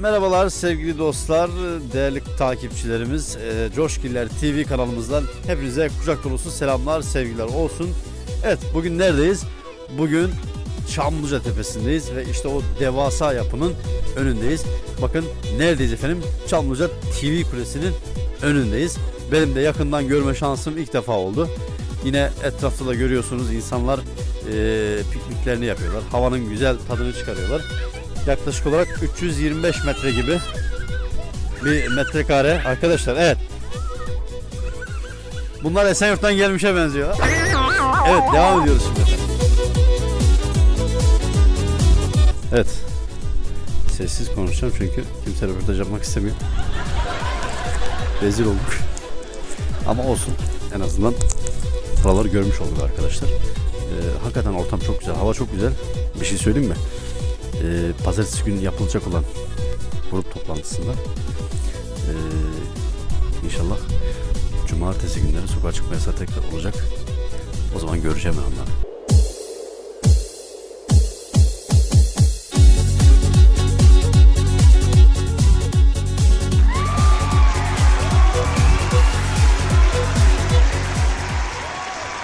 Merhabalar sevgili dostlar, değerli takipçilerimiz. E, Coşkiller TV kanalımızdan hepinize kucak dolusu selamlar, sevgiler olsun. Evet, bugün neredeyiz? Bugün Çamlıca Tepesi'ndeyiz ve işte o devasa yapının önündeyiz. Bakın neredeyiz efendim? Çamlıca TV Kulesi'nin önündeyiz. Benim de yakından görme şansım ilk defa oldu. Yine etrafta da görüyorsunuz insanlar e, pikniklerini yapıyorlar. Havanın güzel tadını çıkarıyorlar. Yaklaşık olarak 325 metre gibi bir metrekare arkadaşlar. Evet. Bunlar Esenyurt'tan gelmişe benziyor. Evet devam ediyoruz şimdi. Evet. Sessiz konuşacağım çünkü kimse röportaj yapmak istemiyor. Rezil olduk. Ama olsun. En azından buraları görmüş olduk arkadaşlar. Ee, hakikaten ortam çok güzel. Hava çok güzel. Bir şey söyleyeyim mi? Ee, pazartesi günü yapılacak olan grup toplantısında ee, inşallah cumartesi günleri sokağa çıkma yasağı tekrar olacak. O zaman göreceğim ben onları.